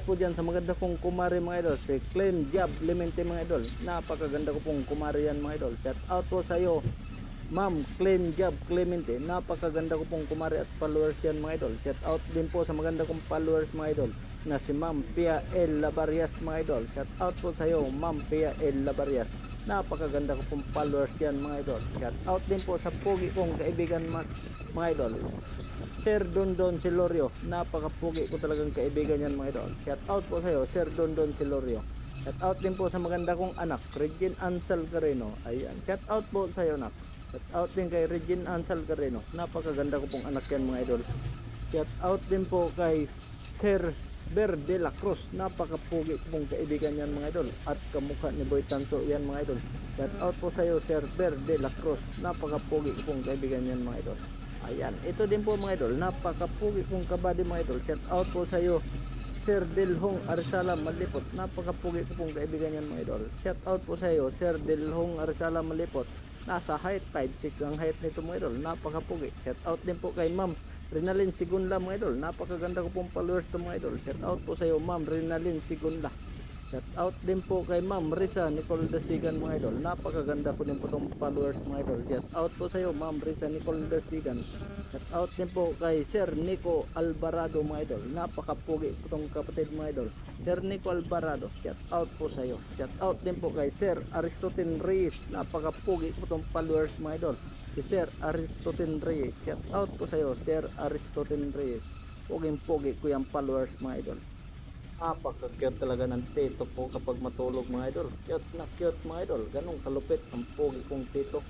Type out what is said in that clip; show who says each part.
Speaker 1: po dyan sa maganda kong kumari mga idol. Si Clean Job Limente mga idol. Napakaganda ko pong kumari yan mga idol. Shout out po sa iyo. Ma'am, Clean Job Clemente. Napakaganda ko pong kumari at followers yan mga idol. Shout out din po sa maganda kong followers mga idol. Na si Ma'am Pia L. Labarias mga idol. Shout out po sa iyo Ma'am Pia L. Labarias. Napakaganda ko pong followers yan mga idol. Shout out din po sa pogi kong kaibigan mga, mga idol. Sir Dondon Silorio. Napakapugi ko talagang kaibigan yan mga idol. Shout out po sa iyo, Sir Dondon Silorio. Shout out din po sa maganda kong anak, Regine Ansel Carreno. Ayan, shout out po sa iyo, nak. Shout out din kay Regine Ansel Carreno. Napakaganda ko pong anak yan mga idol. Shout out din po kay Sir Ber de la Cruz. Napakapugi pong kaibigan yan mga idol. At kamukha ni Boy Tanto yan mga idol. Shout out po sa iyo, Sir Ber de la Cruz. Napakapugi pong kaibigan yan mga idol. Ayan, ito din po mga idol, napakapugi kong kabady mga idol. Shout out po sa iyo, Sir Delhong Arsala Malipot. Napakapugi ko pong kaibigan yan mga idol. Shout out po sa iyo, Sir Delhong Arsala Malipot. Nasa height 5'6 ang height nito mga idol. Napakapugi. Shout out din po kay Ma'am Rinalyn Sigunla mga idol. Napakaganda ko pong followers to mga idol. Shout out po sa iyo, Ma'am Rinalyn Sigunla. Shout out din po kay Ma'am Risa Nicole Dasigan mga idol. Napakaganda po din po itong followers mga idol. Shout out po sa iyo Ma'am Risa Nicole Dasigan. Shout out din po kay Sir Nico Alvarado mga idol. Napakapugi po itong kapatid mga idol. Sir Nico Alvarado. Shout out po sa iyo. Shout out din po kay Sir Aristotin Reyes. Napakapugi po itong followers mga idol. Si Sir Aristotin Reyes. Shout out po sa iyo Sir Aristotin Reyes. Puging pugi ko yung followers mga idol. Napaka-cute talaga ng tito ko kapag matulog mga idol. Cute na cute mga idol. Ganong kalupit ang pogi kong tito.